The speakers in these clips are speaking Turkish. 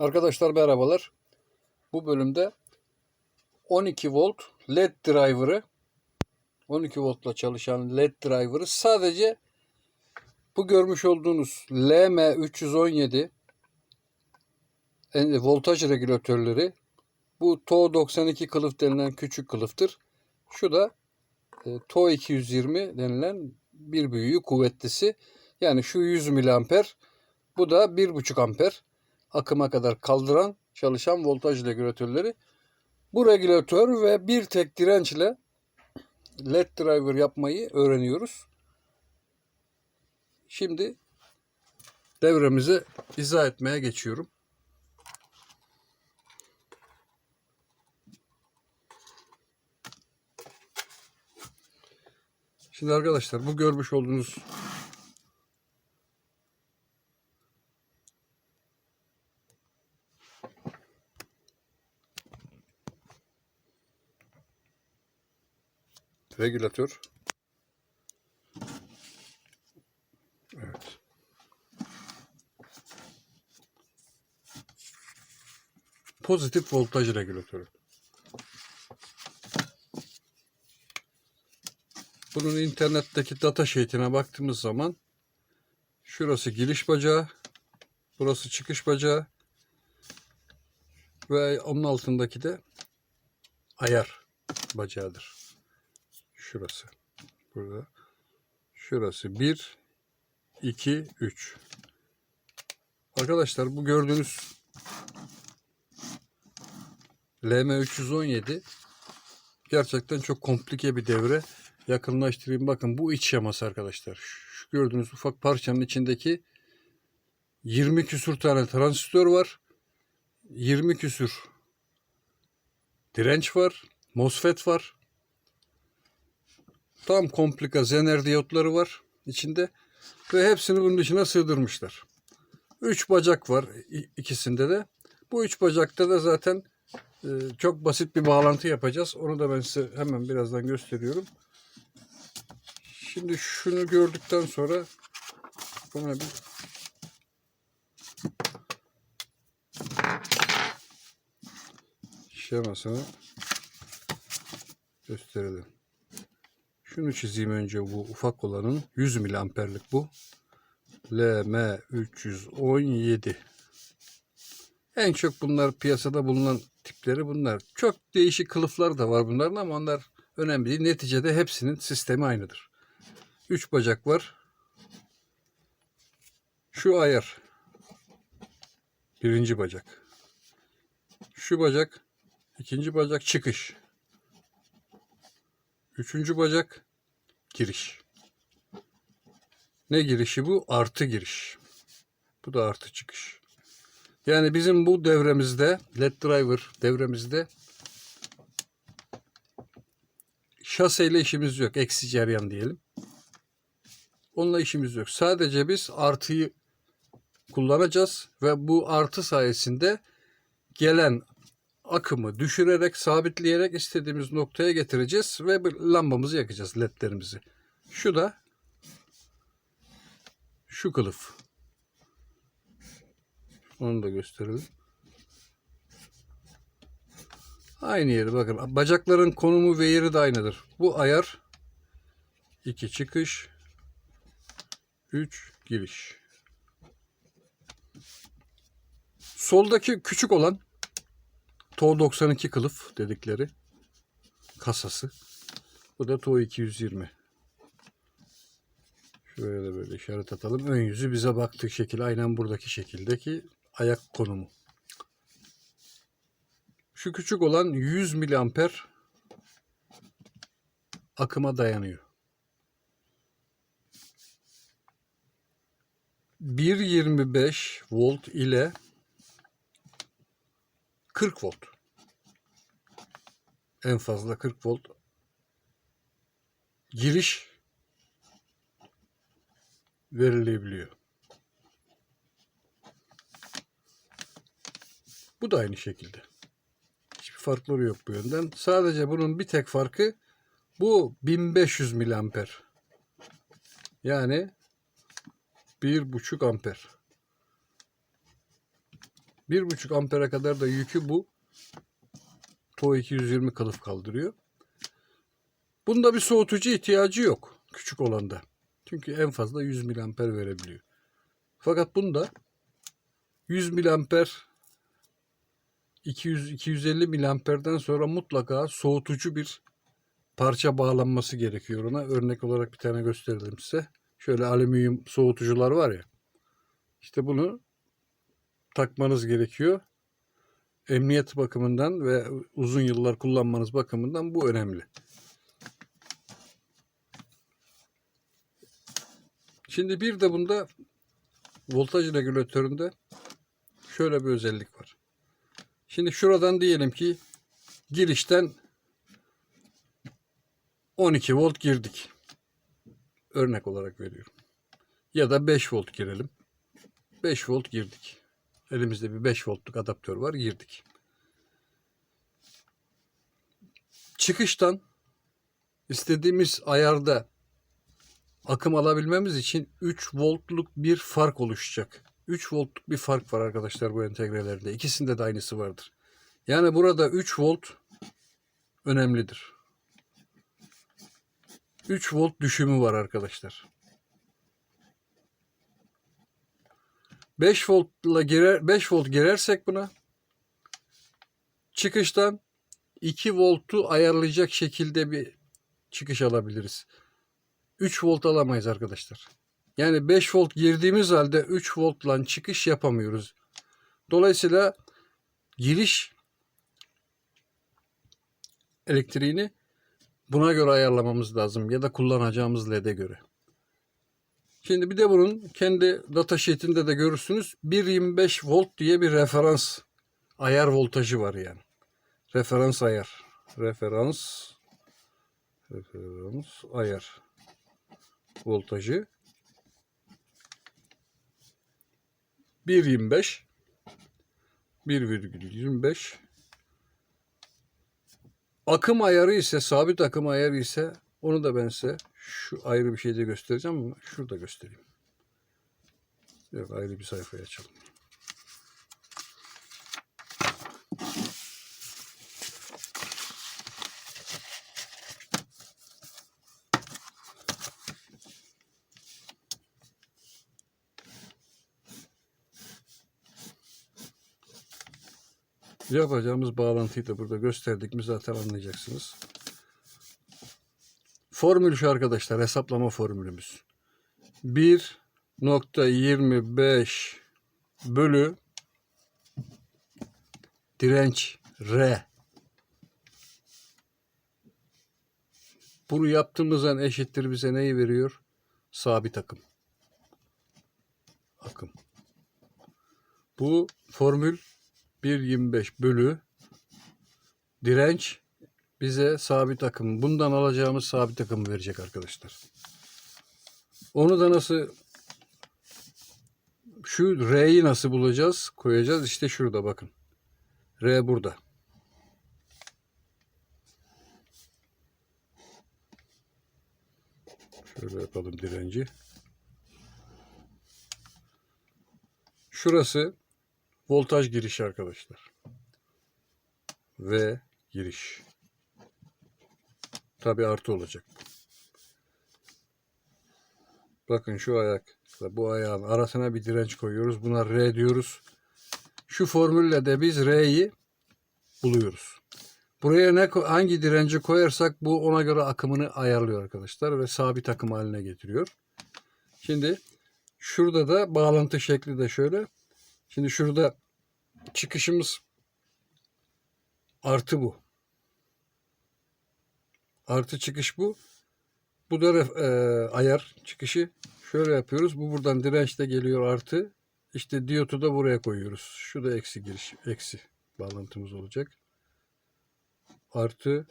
Arkadaşlar merhabalar. Bu bölümde 12 volt LED driver'ı 12 voltla çalışan LED driver'ı sadece bu görmüş olduğunuz LM317 en- voltaj regülatörleri bu TO92 kılıf denilen küçük kılıftır. Şu da e, TO220 denilen bir büyüğü kuvvetlisi. Yani şu 100 miliamper bu da 1,5 amper akıma kadar kaldıran çalışan voltaj regülatörleri. Bu regülatör ve bir tek dirençle LED driver yapmayı öğreniyoruz. Şimdi devremizi izah etmeye geçiyorum. Şimdi arkadaşlar bu görmüş olduğunuz regülatör. Evet. Pozitif voltaj regülatörü. Bunun internetteki data sheet'ine baktığımız zaman şurası giriş bacağı, burası çıkış bacağı ve onun altındaki de ayar bacağıdır. Şurası. Burada. Şurası 1 2 3. Arkadaşlar bu gördüğünüz LM317 gerçekten çok komplike bir devre. Yakınlaştırayım. Bakın bu iç yaması arkadaşlar. Şu gördüğünüz ufak parçanın içindeki 20 küsür tane transistör var. 20 küsür direnç var. MOSFET var. Tam komplika zener diyotları var içinde. Ve hepsini bunun içine sığdırmışlar. Üç bacak var ikisinde de. Bu üç bacakta da zaten e, çok basit bir bağlantı yapacağız. Onu da ben size hemen birazdan gösteriyorum. Şimdi şunu gördükten sonra buna bir şemasını gösterelim. Şunu çizeyim önce bu ufak olanın 100 miliamperlik bu. LM317. En çok bunlar piyasada bulunan tipleri bunlar. Çok değişik kılıflar da var bunların ama onlar önemli değil. Neticede hepsinin sistemi aynıdır. 3 bacak var. Şu ayar. Birinci bacak. Şu bacak. ikinci bacak çıkış. Üçüncü bacak giriş. Ne girişi bu? Artı giriş. Bu da artı çıkış. Yani bizim bu devremizde LED driver devremizde şaseyle işimiz yok. Eksi ceryan diyelim. Onunla işimiz yok. Sadece biz artıyı kullanacağız ve bu artı sayesinde gelen akımı düşürerek, sabitleyerek istediğimiz noktaya getireceğiz ve lambamızı yakacağız ledlerimizi. Şu da şu kılıf. Onu da gösterelim. Aynı yeri bakın. Bacakların konumu ve yeri de aynıdır. Bu ayar 2 çıkış 3 giriş. Soldaki küçük olan TO 92 kılıf dedikleri kasası. Bu da TO 220. Şöyle böyle işaret atalım. Ön yüzü bize baktığı şekil aynen buradaki şekildeki ayak konumu. Şu küçük olan 100 miliamper akıma dayanıyor. 1.25 volt ile 40 volt. En fazla 40 volt. Giriş verilebiliyor. Bu da aynı şekilde. Hiçbir farkları yok bu yönden. Sadece bunun bir tek farkı bu 1500 miliamper. Yani 1,5 amper. 1.5 ampere kadar da yükü bu TO 220 kılıf kaldırıyor. Bunda bir soğutucu ihtiyacı yok. Küçük olanda. Çünkü en fazla 100 miliamper verebiliyor. Fakat bunda 100 miliamper 200-250 miliamperden sonra mutlaka soğutucu bir parça bağlanması gerekiyor ona. Örnek olarak bir tane gösterelim size. Şöyle alüminyum soğutucular var ya. İşte bunu takmanız gerekiyor. Emniyet bakımından ve uzun yıllar kullanmanız bakımından bu önemli. Şimdi bir de bunda voltaj regülatöründe şöyle bir özellik var. Şimdi şuradan diyelim ki girişten 12 volt girdik. Örnek olarak veriyorum. Ya da 5 volt girelim. 5 volt girdik. Elimizde bir 5 voltluk adaptör var girdik. Çıkıştan istediğimiz ayarda akım alabilmemiz için 3 voltluk bir fark oluşacak. 3 voltluk bir fark var arkadaşlar bu entegrelerde. İkisinde de aynısı vardır. Yani burada 3 volt önemlidir. 3 volt düşümü var arkadaşlar. 5 voltla girer 5 volt girersek buna çıkıştan 2 voltu ayarlayacak şekilde bir çıkış alabiliriz. 3 volt alamayız arkadaşlar. Yani 5 volt girdiğimiz halde 3 voltla çıkış yapamıyoruz. Dolayısıyla giriş elektriğini buna göre ayarlamamız lazım ya da kullanacağımız LED'e göre. Şimdi bir de bunun kendi datasheet'inde de görürsünüz 1.25 volt diye bir referans ayar voltajı var yani. Referans ayar. Referans referans ayar voltajı 1.25 1,25 akım ayarı ise sabit akım ayarı ise onu da ben size şu ayrı bir şeyde göstereceğim ama şurada göstereyim. Yok ayrı bir sayfaya açalım. Yapacağımız bağlantıyı da burada gösterdik mi zaten anlayacaksınız. Formül şu arkadaşlar hesaplama formülümüz. 1.25 bölü direnç R. Bunu yaptığımızdan eşittir bize neyi veriyor? Sabit akım. Akım. Bu formül 1.25 bölü direnç bize sabit akım. Bundan alacağımız sabit akım verecek arkadaşlar. Onu da nasıl şu R'yi nasıl bulacağız? Koyacağız. İşte şurada bakın. R burada. Şöyle yapalım direnci. Şurası voltaj girişi arkadaşlar. Ve giriş. Tabi artı olacak. Bakın şu ayak. Bu ayağın arasına bir direnç koyuyoruz. Buna R diyoruz. Şu formülle de biz R'yi buluyoruz. Buraya ne hangi direnci koyarsak bu ona göre akımını ayarlıyor arkadaşlar ve sabit akım haline getiriyor. Şimdi şurada da bağlantı şekli de şöyle. Şimdi şurada çıkışımız artı bu. Artı çıkış bu. Bu da e, ayar çıkışı. Şöyle yapıyoruz. Bu buradan dirençte geliyor artı. İşte diyotu da buraya koyuyoruz. Şu da eksi giriş. Eksi bağlantımız olacak. Artı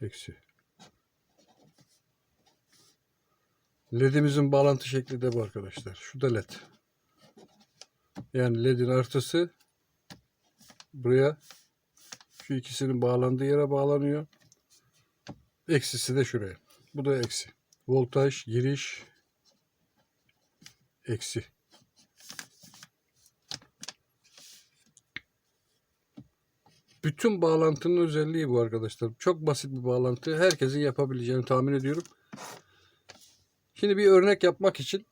eksi. LED'imizin bağlantı şekli de bu arkadaşlar. Şu da LED. Yani LED'in artısı buraya şu ikisinin bağlandığı yere bağlanıyor. Eksisi de şuraya. Bu da eksi. Voltaj, giriş, eksi. Bütün bağlantının özelliği bu arkadaşlar. Çok basit bir bağlantı. Herkesin yapabileceğini tahmin ediyorum. Şimdi bir örnek yapmak için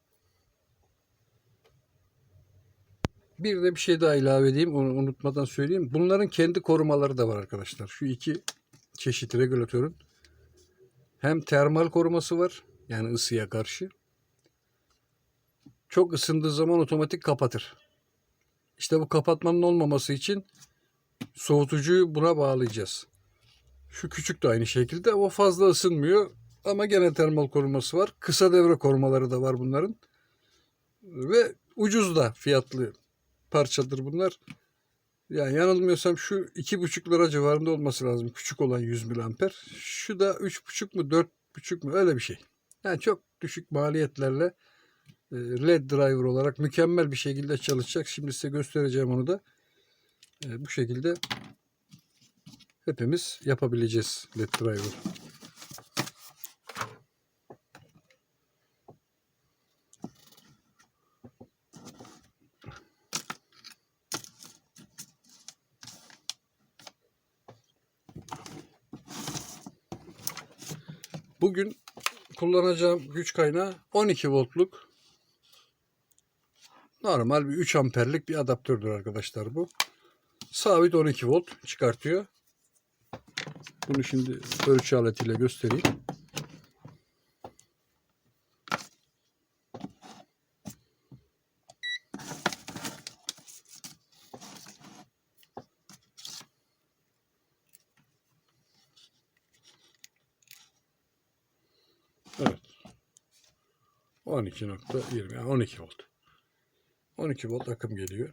bir de bir şey daha ilave edeyim. Onu unutmadan söyleyeyim. Bunların kendi korumaları da var arkadaşlar. Şu iki çeşit regülatörün hem termal koruması var. Yani ısıya karşı. Çok ısındığı zaman otomatik kapatır. İşte bu kapatmanın olmaması için soğutucuyu buna bağlayacağız. Şu küçük de aynı şekilde. O fazla ısınmıyor ama gene termal koruması var. Kısa devre korumaları da var bunların. Ve ucuz da fiyatlı parçadır bunlar. Yani yanılmıyorsam şu 2,5 lira civarında olması lazım. Küçük olan 100 miliamper. Şu da 3,5 mu 4,5 mu öyle bir şey. Yani çok düşük maliyetlerle e, LED driver olarak mükemmel bir şekilde çalışacak. Şimdi size göstereceğim onu da. E, Bu şekilde hepimiz yapabileceğiz LED driver. Bugün kullanacağım güç kaynağı 12 voltluk normal bir 3 amperlik bir adaptördür arkadaşlar bu. Sabit 12 volt çıkartıyor. Bunu şimdi ölçü aletiyle göstereyim. Evet. 12.20 yani 12 volt. 12 volt akım geliyor.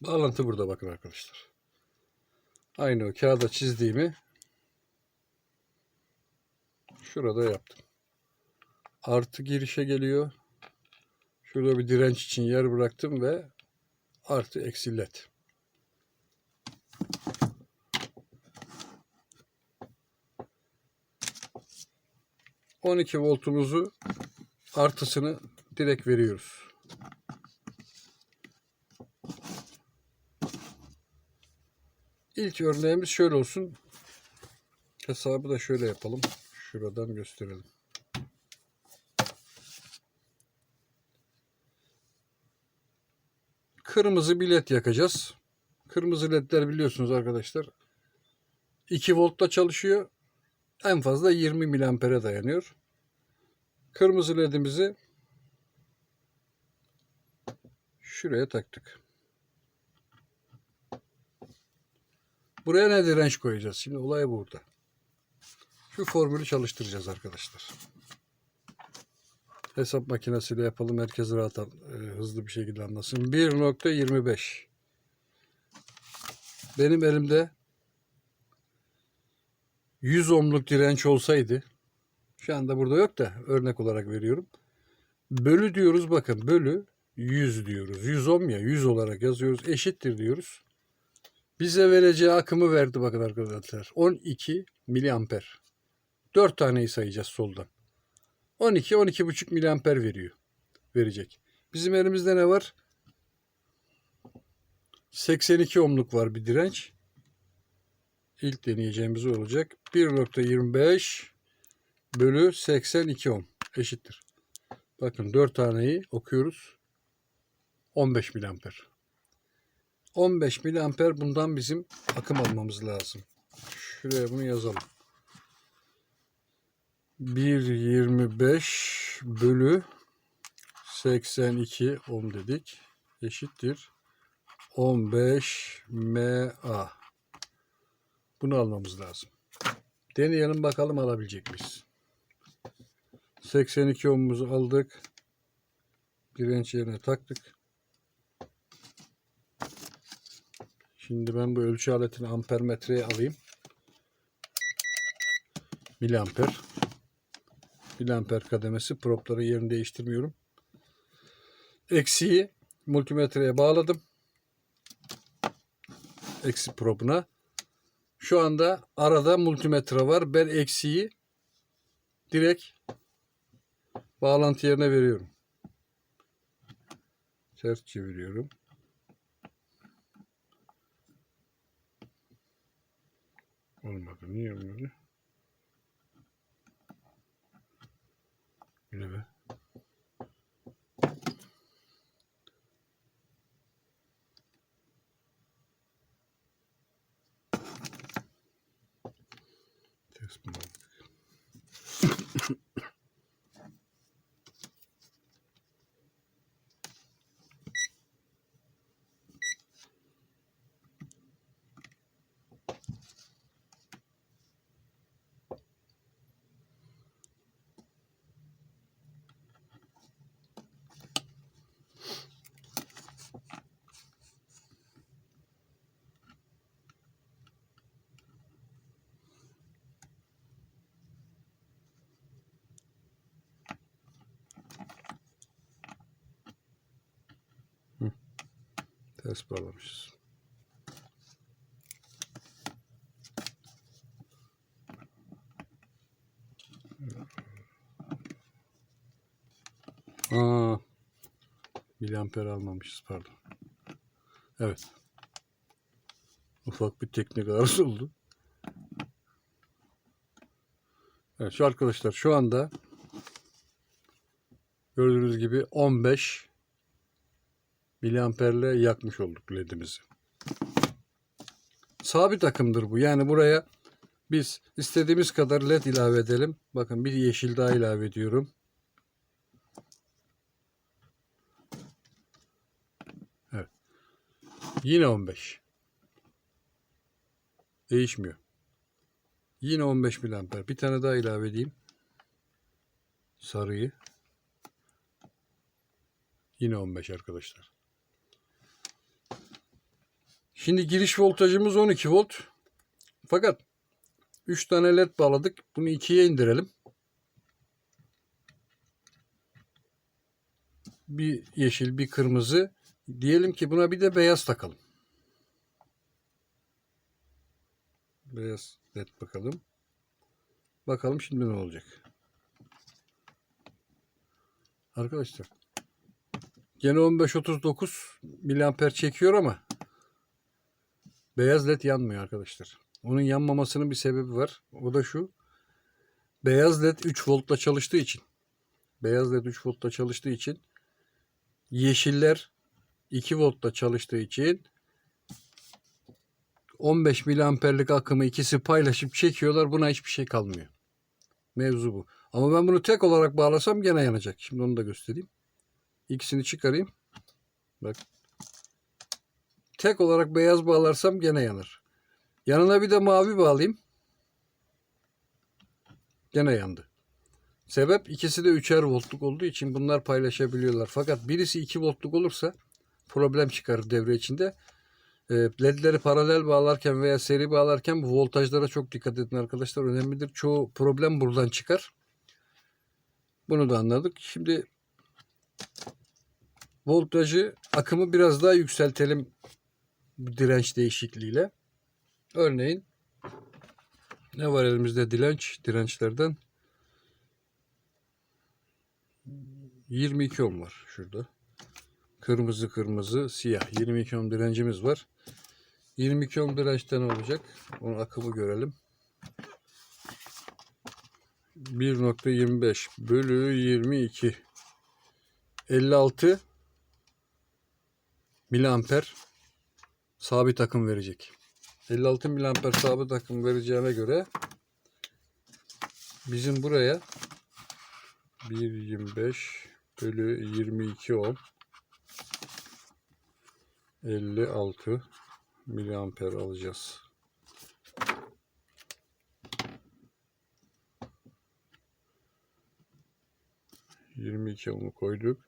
Bağlantı burada bakın arkadaşlar. Aynı o kağıda çizdiğimi şurada yaptım. Artı girişe geliyor. Şurada bir direnç için yer bıraktım ve artı eksi led. On iki voltumuzu artısını direkt veriyoruz. İlk örneğimiz şöyle olsun. Hesabı da şöyle yapalım. Şuradan gösterelim. Kırmızı bir led yakacağız. Kırmızı ledler biliyorsunuz arkadaşlar. 2 voltta çalışıyor. En fazla 20 miliampere dayanıyor. Kırmızı ledimizi şuraya taktık. Buraya ne direnç koyacağız? Şimdi olay burada. Şu formülü çalıştıracağız arkadaşlar. Hesap makinesiyle yapalım. Herkes rahat e, hızlı bir şekilde anlasın. 1.25 Benim elimde 100 ohmluk direnç olsaydı şu anda burada yok da örnek olarak veriyorum. Bölü diyoruz bakın bölü 100 diyoruz. 100 ohm ya 100 olarak yazıyoruz. Eşittir diyoruz. Bize vereceği akımı verdi bakın arkadaşlar. 12 miliamper. 4 taneyi sayacağız soldan. 12 12,5 miliamper veriyor. Verecek. Bizim elimizde ne var? 82 ohmluk var bir direnç. İlk deneyeceğimiz olacak. 1.25 bölü 82 ohm eşittir. Bakın 4 taneyi okuyoruz. 15 miliamper. 15 miliamper bundan bizim akım almamız lazım. Şuraya bunu yazalım. 1.25 bölü 82 ohm dedik. Eşittir. 15 MA. Bunu almamız lazım. Deneyelim bakalım alabilecek miyiz? 82 ohmumuzu aldık. Direnç yerine taktık. Şimdi ben bu ölçü aletini amper metreye alayım. Miliamper. Miliamper kademesi. Propları yerini değiştirmiyorum. Eksiği multimetreye bağladım. Eksi probuna. Şu anda arada multimetre var. Ben eksiği direkt bağlantı yerine veriyorum. Ters çeviriyorum. Olmadı. Niye olmadı? Bile be. Ters bağlamışız. Aa, miliamper almamışız pardon. Evet. Ufak bir teknik arıza oldu. Evet şu arkadaşlar şu anda gördüğünüz gibi 15 miliamperle yakmış olduk ledimizi. Sabit akımdır bu. Yani buraya biz istediğimiz kadar led ilave edelim. Bakın bir yeşil daha ilave ediyorum. Yine 15. Değişmiyor. Yine 15 miliamper. Bir tane daha ilave edeyim. Sarıyı. Yine 15 arkadaşlar. Şimdi giriş voltajımız 12 volt. Fakat 3 tane led bağladık. Bunu 2'ye indirelim. Bir yeşil, bir kırmızı. Diyelim ki buna bir de beyaz takalım. Beyaz led bakalım. Bakalım şimdi ne olacak. Arkadaşlar gene 15-39 miliamper çekiyor ama beyaz led yanmıyor arkadaşlar. Onun yanmamasının bir sebebi var. O da şu. Beyaz led 3 voltla çalıştığı için beyaz led 3 voltla çalıştığı için yeşiller 2 voltla çalıştığı için 15 miliamperlik akımı ikisi paylaşıp çekiyorlar. Buna hiçbir şey kalmıyor. Mevzu bu. Ama ben bunu tek olarak bağlasam gene yanacak. Şimdi onu da göstereyim. İkisini çıkarayım. Bak. Tek olarak beyaz bağlarsam gene yanar. Yanına bir de mavi bağlayayım. Gene yandı. Sebep ikisi de 3'er voltluk olduğu için bunlar paylaşabiliyorlar. Fakat birisi 2 voltluk olursa problem çıkarır devre içinde. E, ledleri paralel bağlarken veya seri bağlarken bu voltajlara çok dikkat edin arkadaşlar. Önemlidir. Çoğu problem buradan çıkar. Bunu da anladık. Şimdi voltajı, akımı biraz daha yükseltelim direnç değişikliğiyle. Örneğin ne var elimizde direnç? Dirençlerden 22 ohm var şurada. Kırmızı kırmızı siyah 22 ohm direncimiz var. 22 ohm dirençten olacak. Onun akımı görelim. 1.25 bölü 22 56 miliamper sabit akım verecek. 56 miliamper sabit akım vereceğine göre bizim buraya 1.25 bölü 22 ohm 56 miliamper alacağız. Yirmi iki ohmu koyduk.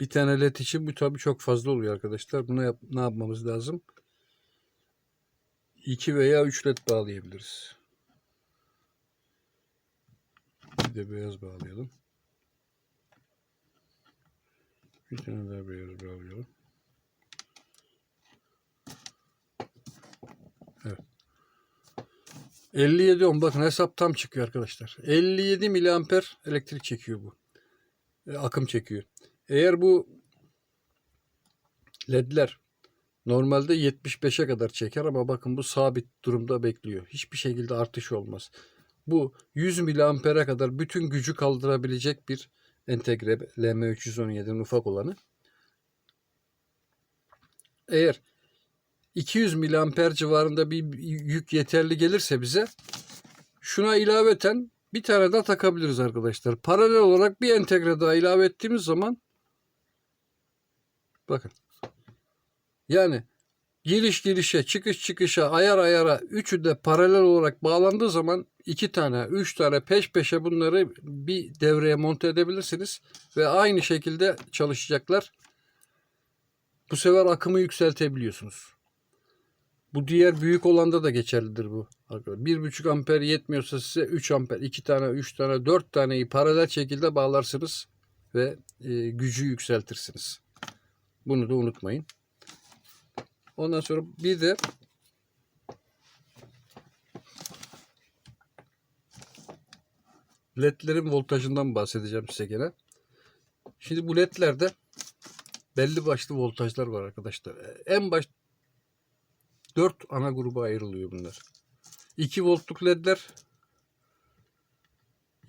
Bir tane led için bu tabi çok fazla oluyor arkadaşlar. Buna yap, ne yapmamız lazım? 2 veya 3 led bağlayabiliriz. Bir de beyaz bağlayalım. Bir tane daha beyaz bağlayalım. Evet. 57 ohm bakın hesap tam çıkıyor arkadaşlar. 57 miliamper elektrik çekiyor bu. e, akım çekiyor. Eğer bu ledler normalde 75'e kadar çeker ama bakın bu sabit durumda bekliyor. Hiçbir şekilde artış olmaz. Bu 100 miliampere kadar bütün gücü kaldırabilecek bir entegre LM317'nin ufak olanı. Eğer 200 miliamper civarında bir yük yeterli gelirse bize şuna ilaveten bir tane daha takabiliriz arkadaşlar. Paralel olarak bir entegre daha ilave ettiğimiz zaman bakın yani giriş girişe çıkış çıkışa ayar ayara üçü de paralel olarak bağlandığı zaman iki tane üç tane peş peşe bunları bir devreye monte edebilirsiniz ve aynı şekilde çalışacaklar. Bu sefer akımı yükseltebiliyorsunuz. Bu diğer büyük olanda da geçerlidir bu. arkadaşlar. 1,5 amper yetmiyorsa size 3 amper, 2 tane, 3 tane, 4 taneyi paralel şekilde bağlarsınız ve e, gücü yükseltirsiniz. Bunu da unutmayın. Ondan sonra bir de ledlerin voltajından bahsedeceğim size gene. Şimdi bu ledlerde belli başlı voltajlar var arkadaşlar. En baş 4 ana gruba ayrılıyor bunlar. 2 voltluk ledler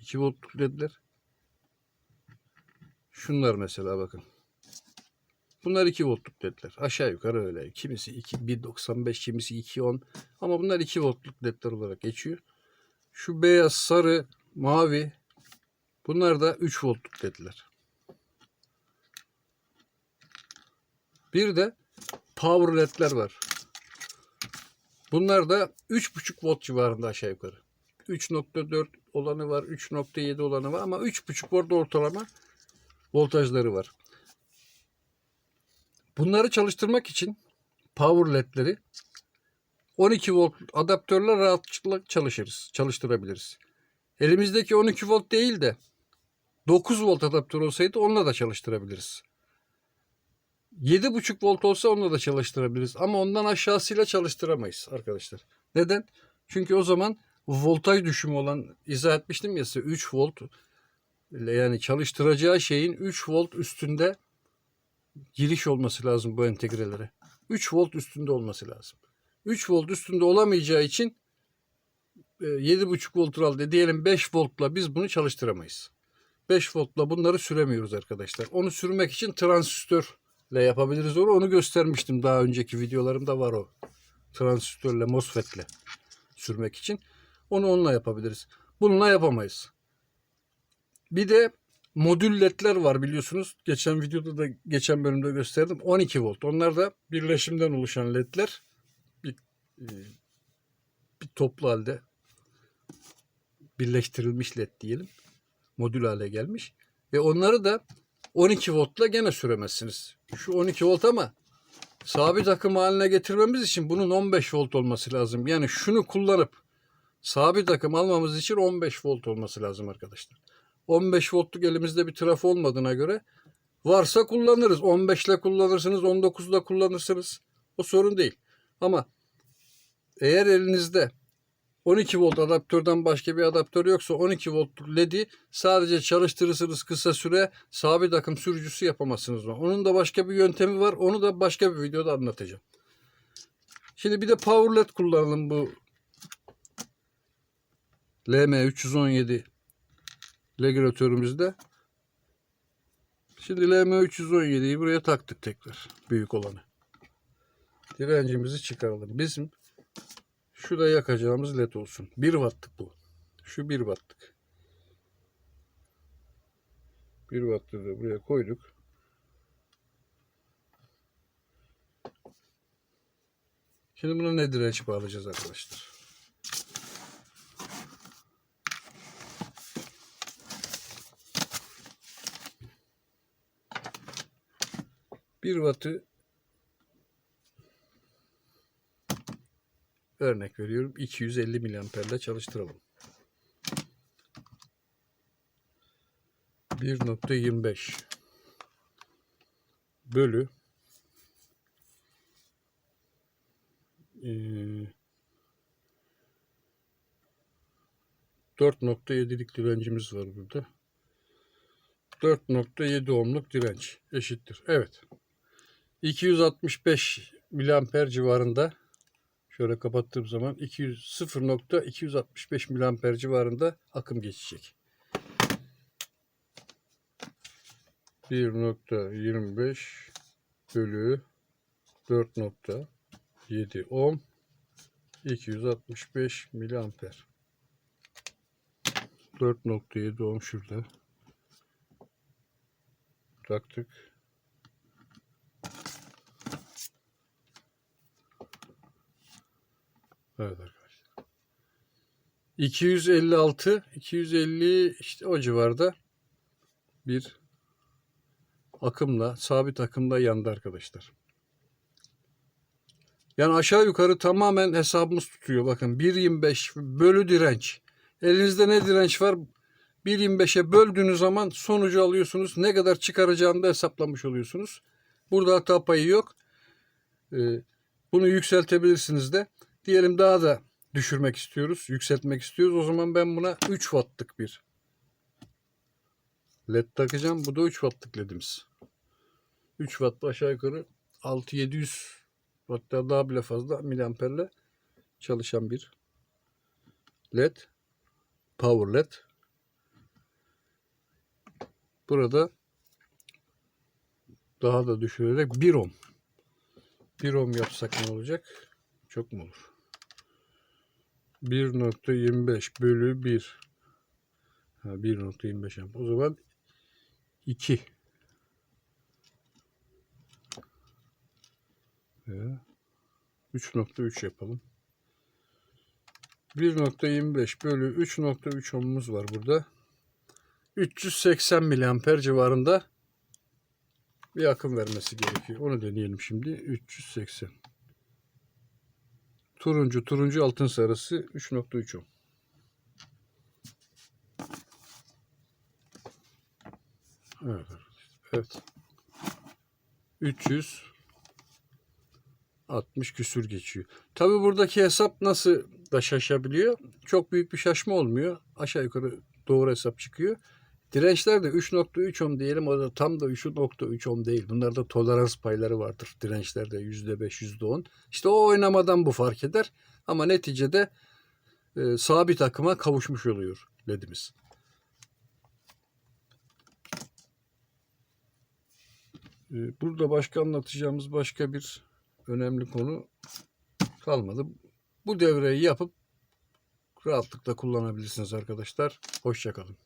2 voltluk ledler Şunlar mesela bakın. Bunlar 2 voltluk ledler. Aşağı yukarı öyle. Kimisi 2 1.95, kimisi 2.10 ama bunlar 2 voltluk ledler olarak geçiyor. Şu beyaz, sarı, mavi bunlar da 3 voltluk ledler. Bir de power ledler var. Bunlar da 3.5 volt civarında aşağı yukarı. 3.4 olanı var, 3.7 olanı var ama 3.5 volt ortalama voltajları var. Bunları çalıştırmak için power ledleri 12 volt adaptörle rahatlıkla çalışırız, çalıştırabiliriz. Elimizdeki 12 volt değil de 9 volt adaptör olsaydı onunla da çalıştırabiliriz. 7,5 volt olsa onunla da çalıştırabiliriz. Ama ondan aşağısıyla çalıştıramayız arkadaşlar. Neden? Çünkü o zaman voltaj düşümü olan izah etmiştim ya size 3 volt yani çalıştıracağı şeyin 3 volt üstünde giriş olması lazım bu entegrelere. 3 volt üstünde olması lazım. 3 volt üstünde olamayacağı için 7,5 volt aldı diyelim 5 voltla biz bunu çalıştıramayız. 5 voltla bunları süremiyoruz arkadaşlar. Onu sürmek için transistörle yapabiliriz onu. Onu göstermiştim daha önceki videolarımda var o. Transistörle, MOSFET'le sürmek için. Onu onunla yapabiliriz. Bununla yapamayız. Bir de modül ledler var biliyorsunuz. Geçen videoda da geçen bölümde gösterdim. 12 volt. Onlar da birleşimden oluşan ledler. Bir, e, bir toplu halde birleştirilmiş led diyelim. Modül hale gelmiş. Ve onları da 12 voltla gene süremezsiniz. Şu 12 volt ama sabit akım haline getirmemiz için bunun 15 volt olması lazım. Yani şunu kullanıp sabit akım almamız için 15 volt olması lazım arkadaşlar. 15 voltluk elimizde bir trafo olmadığına göre varsa kullanırız. 15 ile kullanırsınız, 19 ile kullanırsınız. O sorun değil. Ama eğer elinizde 12 volt adaptörden başka bir adaptör yoksa 12 voltluk LED'i sadece çalıştırırsınız kısa süre sabit akım sürücüsü yapamazsınız. Onun da başka bir yöntemi var. Onu da başka bir videoda anlatacağım. Şimdi bir de power LED kullanalım bu LM317 regülatörümüzde. Şimdi LM317'yi buraya taktık tekrar. Büyük olanı. Direncimizi çıkaralım. Bizim şurada yakacağımız led olsun. 1 wattlık bu. Şu 1 wattlık. 1 wattlığı da buraya koyduk. Şimdi buna ne direnç bağlayacağız arkadaşlar? Bir wattı örnek veriyorum 250 miliamperle çalıştıralım. 1.25 bölü e, 4.7'lik direncimiz var burada. 4.7 ohmluk direnç eşittir. Evet. 265 miliamper civarında. Şöyle kapattığım zaman 200 0.265 miliamper civarında akım geçecek. 1.25 bölü 4.7 ohm 265 miliamper. 4.7 ohm şurada. Taktık evet arkadaşlar 256 250 işte o civarda bir akımla sabit akımla yandı arkadaşlar. Yani aşağı yukarı tamamen hesabımız tutuyor. Bakın 1.25 bölü direnç. Elinizde ne direnç var? 1.25'e böldüğünüz zaman sonucu alıyorsunuz. Ne kadar çıkaracağını da hesaplamış oluyorsunuz. Burada hata payı yok. Ee, bunu yükseltebilirsiniz de. Diyelim daha da düşürmek istiyoruz. Yükseltmek istiyoruz. O zaman ben buna 3 wattlık bir led takacağım. Bu da 3 wattlık ledimiz. 3 watt aşağı yukarı 6-700 hatta daha bile fazla miliamperle çalışan bir led. Power led. Burada daha da düşürerek 1 ohm. 1 ohm yapsak ne olacak? Çok mu olur? 1.25 bölü 1 ha, 1.25 amp. O zaman 2 Ve 3.3 yapalım. 1.25 bölü 3.3 ohmumuz var burada. 380 miliamper civarında bir akım vermesi gerekiyor. Onu deneyelim şimdi. 380. Turuncu, turuncu altın sarısı 3.3 ohm. Evet. Evet. 300 60 küsür geçiyor. Tabi buradaki hesap nasıl da şaşabiliyor? Çok büyük bir şaşma olmuyor. Aşağı yukarı doğru hesap çıkıyor. Dirençler de 3.3 ohm diyelim. O da tam da 3.3 ohm değil. Bunlarda tolerans payları vardır. Dirençlerde %5, %10. İşte o oynamadan bu fark eder. Ama neticede e, sabit akıma kavuşmuş oluyor ledimiz. E, burada başka anlatacağımız başka bir önemli konu kalmadı. Bu devreyi yapıp rahatlıkla kullanabilirsiniz arkadaşlar. Hoşçakalın.